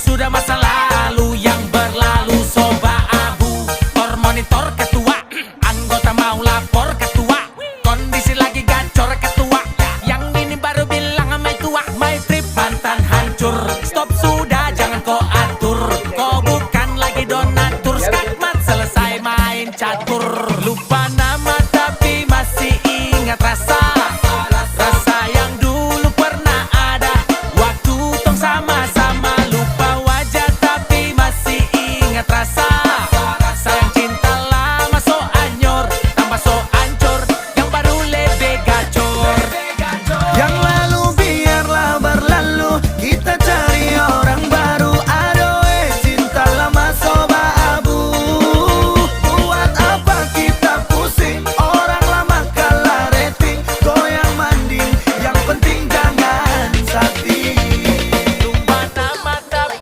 sudah masa lalu yang berlalu. Soba abu Tor monitor ketua. Anggota mau lapor ketua. Kondisi lagi gacor ketua. Yang ini baru bilang sama tua My trip mantan hancur. Stop sudah jangan kau atur. Kau bukan lagi donatur. Skakmat selesai main catur. Lupa